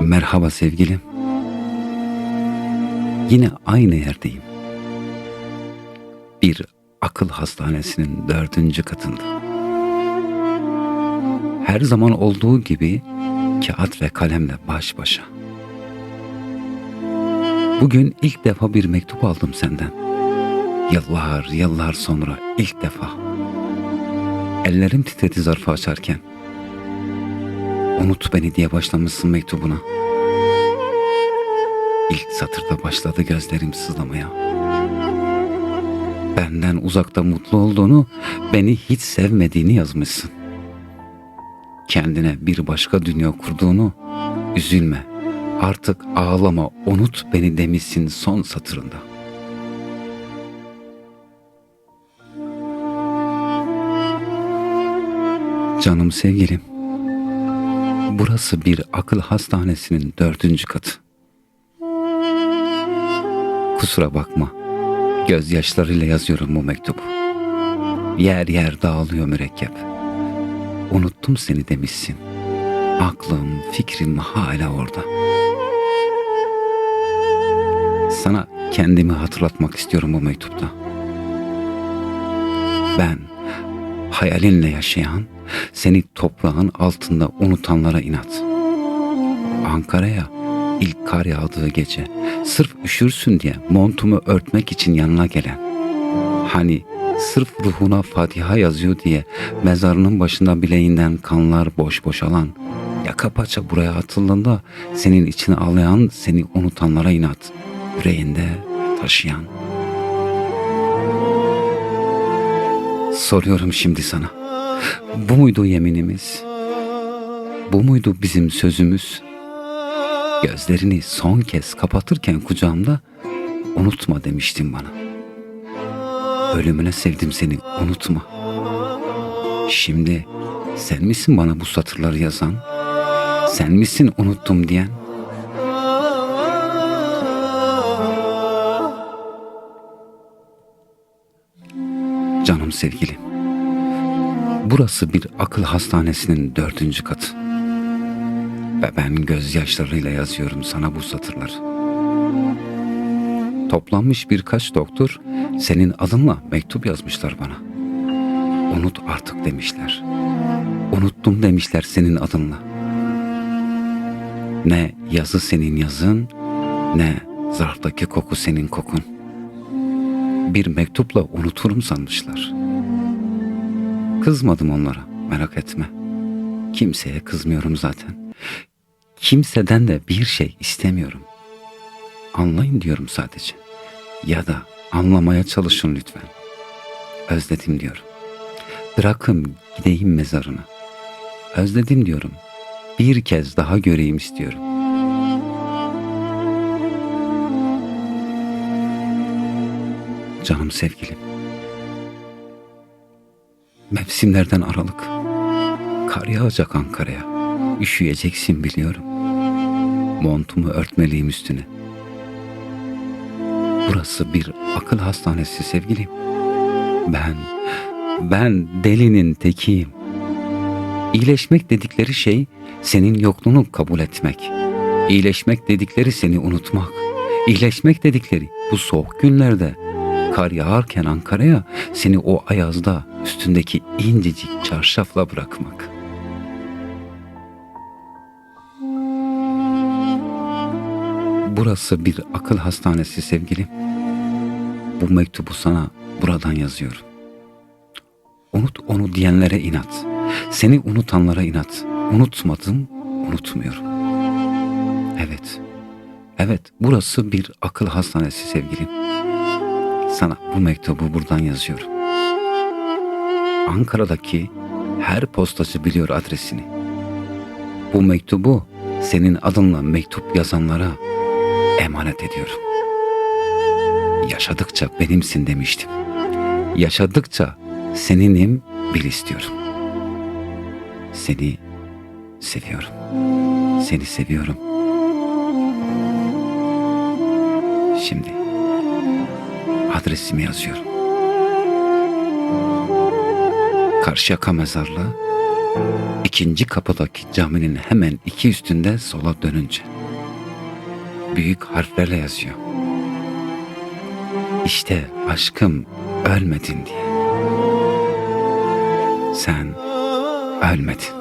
Merhaba sevgilim. Yine aynı yerdeyim. Bir akıl hastanesinin dördüncü katında. Her zaman olduğu gibi kağıt ve kalemle baş başa. Bugün ilk defa bir mektup aldım senden. Yıllar yıllar sonra ilk defa. Ellerim titredi zarfı açarken. Unut beni diye başlamışsın mektubuna. İlk satırda başladı gözlerim sızlamaya. Benden uzakta mutlu olduğunu, beni hiç sevmediğini yazmışsın. Kendine bir başka dünya kurduğunu, üzülme, artık ağlama, unut beni demişsin son satırında. Canım sevgilim, burası bir akıl hastanesinin dördüncü katı. Kusura bakma, gözyaşlarıyla yazıyorum bu mektubu. Yer yer dağılıyor mürekkep. Unuttum seni demişsin. Aklım, fikrim hala orada. Sana kendimi hatırlatmak istiyorum bu mektupta. Ben hayalinle yaşayan, seni toprağın altında unutanlara inat. Ankara'ya ilk kar yağdığı gece sırf üşürsün diye montumu örtmek için yanına gelen. Hani sırf ruhuna Fatiha yazıyor diye mezarının başında bileğinden kanlar boş boşalan. Yaka paça buraya atıldığında senin içine ağlayan seni unutanlara inat. Yüreğinde taşıyan. Soruyorum şimdi sana. Bu muydu yeminimiz? Bu muydu bizim sözümüz? Gözlerini son kez kapatırken kucağımda unutma demiştin bana. Ölümüne sevdim seni unutma. Şimdi sen misin bana bu satırları yazan? Sen misin unuttum diyen? Canım sevgilim. Burası bir akıl hastanesinin dördüncü katı. Ve ben gözyaşlarıyla yazıyorum sana bu satırları. Toplanmış birkaç doktor senin adınla mektup yazmışlar bana. Unut artık demişler. Unuttum demişler senin adınla. Ne yazı senin yazın, ne zarftaki koku senin kokun. Bir mektupla unuturum sanmışlar. Kızmadım onlara, merak etme. Kimseye kızmıyorum zaten. Kimseden de bir şey istemiyorum. Anlayın diyorum sadece. Ya da anlamaya çalışın lütfen. Özledim diyorum. Bırakın gideyim mezarına. Özledim diyorum. Bir kez daha göreyim istiyorum. Canım sevgilim. Mevsimlerden aralık. Kar yağacak Ankara'ya. Üşüyeceksin biliyorum. Montumu örtmeliyim üstüne. Burası bir akıl hastanesi sevgilim. Ben, ben delinin tekiyim. İyileşmek dedikleri şey senin yokluğunu kabul etmek. İyileşmek dedikleri seni unutmak. İyileşmek dedikleri bu soğuk günlerde kar yağarken Ankara'ya seni o ayazda üstündeki incecik çarşafla bırakmak. Burası bir akıl hastanesi sevgilim. Bu mektubu sana buradan yazıyorum. Unut onu diyenlere inat. Seni unutanlara inat. Unutmadım, unutmuyorum. Evet, evet burası bir akıl hastanesi sevgilim. Sana bu mektubu buradan yazıyorum. Ankara'daki her postacı biliyor adresini. Bu mektubu senin adınla mektup yazanlara emanet ediyorum. Yaşadıkça benimsin demiştim. Yaşadıkça seninim bil istiyorum. Seni seviyorum. Seni seviyorum. Şimdi adresimi yazıyorum. Karşıyaka mezarlığı İkinci kapıdaki caminin hemen iki üstünde sola dönünce. Büyük harflerle yazıyor. İşte aşkım ölmedin diye. Sen ölmedin.